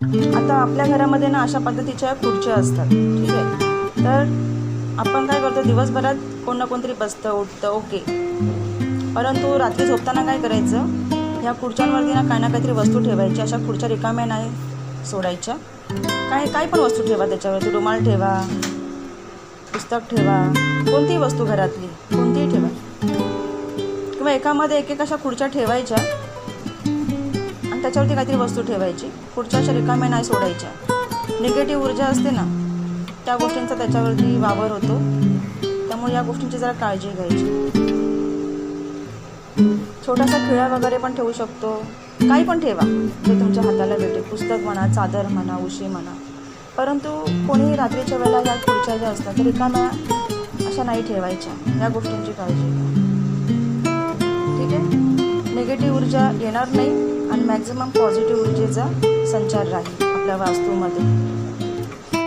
आता आपल्या घरामध्ये ना अशा पद्धतीच्या खुर्च्या असतात. ठीक आहे? तर आपण काय करतो दिवसभरात कोण ना कोणतरी बसतं उठतं ओके. परंतु रात्री झोपताना काय करायचं? ह्या खुर्च्यांवरती ना काही ना काहीतरी वस्तू ठेवायची. अशा खुर्च्या रिकाम्या नाही सोडायच्या. काय काय पण वस्तू ठेवा त्याच्यावरती. रुमाल ठेवा पुस्तक ठेवा कोणतीही वस्तू घरातली कोणतीही ठेवा. किंवा एकामध्ये एक एक अशा खुर्च्या ठेवायच्या. त्याच्यावरती काहीतरी वस्तू ठेवायची. पुढच्या अशा रिकाम्या नाही सोडायच्या. निगेटिव्ह ऊर्जा असते ना त्या गोष्टींचा त्याच्यावरती वावर होतो. त्यामुळे या गोष्टींची जरा काळजी घ्यायची. छोटासा खिळा वगैरे पण ठेवू शकतो. काही पण ठेवा. जे तुमच्या हाताला भेटेल. पुस्तक म्हणा चादर म्हणा उशी म्हणा. परंतु कोणीही रात्रीच्या वेळेला या खुर्च्या ज्या असतात त्या रिकाम्या अशा नाही ठेवायच्या. या गोष्टींची काळजी घ्या. निगेटिव्ह ऊर्जा येणार नाही आणि मॅक्झिमम पॉझिटिव्ह ऊर्जेचा संचार राहील आपल्या वास्तूमध्ये.